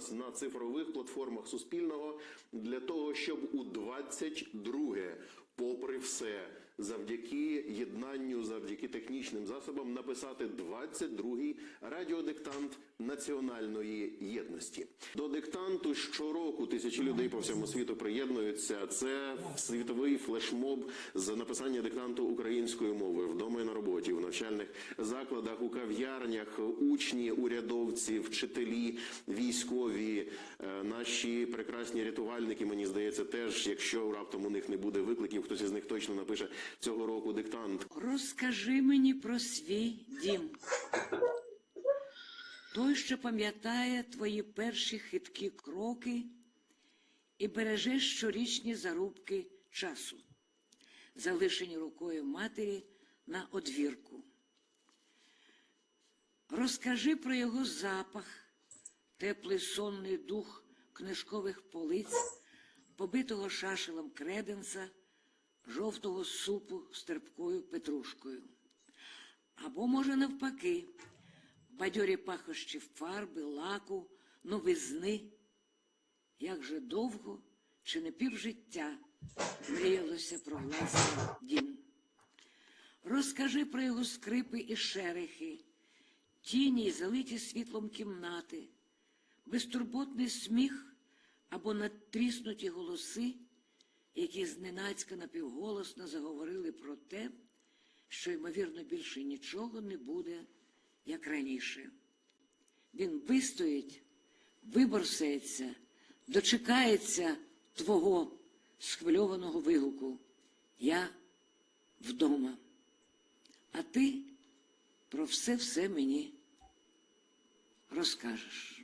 нас на цифрових платформах Суспільного для того, щоб у 22-е, попри все, завдяки єднанню, завдяки технічним засобам, написати 22-й радіодиктант національної єдності. До диктанту щороку тисячі людей по всьому світу приєднуються. Це світовий флешмоб з написання диктанту українською мовою вдома і на роботі, в навчальних закладах, у кав'ярнях, учні, урядовці, вчителі, військові, наші прекрасні рятувальники. Мені здається, теж, якщо раптом у них не буде викликів, хтось із них точно напише цього року диктант. Розкажи мені про свій дім. Той, що пам'ятає твої перші хиткі кроки і береже щорічні зарубки часу, залишені рукою матері на одвірку. Розкажи про його запах, теплий сонний дух книжкових полиць, побитого шашелем креденса, жовтого супу з терпкою петрушкою. Або, може, навпаки, бадьорі пахощі фарби, лаку, новизни. Як же довго чи не півжиття мріялося про власний дім. Розкажи про його скрипи і шерехи, тіні й залиті світлом кімнати, безтурботний сміх або надтріснуті голоси, які зненацька напівголосно заговорили про те, що, ймовірно, більше нічого не буде, як раніше. Він вистоїть, виборсається, дочекається твого схвильованого вигуку. Я вдома. А ти про все все мені розкажеш.